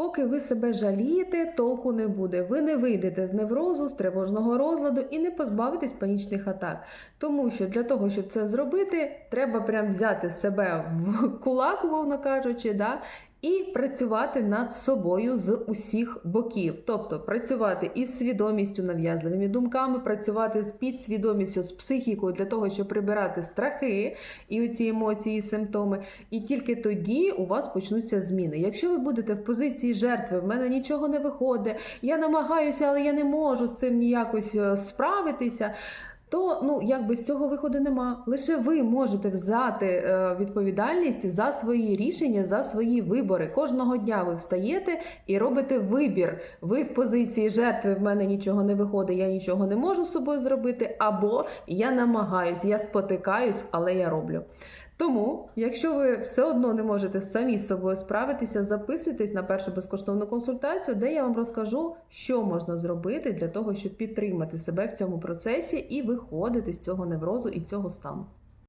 Поки ви себе жалієте, толку не буде. Ви не вийдете з неврозу, з тривожного розладу і не позбавитесь панічних атак. Тому що для того, щоб це зробити, треба прям взяти себе в кулак, мовно кажучи, да, і працювати над собою з усіх боків. Тобто працювати із свідомістю, нав'язливими думками, працювати з підсвідомістю, з психікою для того, щоб прибирати страхи і оці емоції, і симптоми. І тільки тоді у вас почнуться зміни. Якщо ви будете в позиції жертви, в мене нічого не виходить, я намагаюся, але я не можу з цим ніякось е, справитися. То ну якби з цього виходу нема. Лише ви можете взяти е, відповідальність за свої рішення, за свої вибори. Кожного дня ви встаєте і робите вибір. Ви в позиції жертви в мене нічого не виходить, я нічого не можу з собою зробити, або я намагаюсь, я спотикаюсь, але я роблю. Тому, якщо ви все одно не можете самі з собою справитися, записуйтесь на першу безкоштовну консультацію, де я вам розкажу, що можна зробити для того, щоб підтримати себе в цьому процесі і виходити з цього неврозу і цього стану.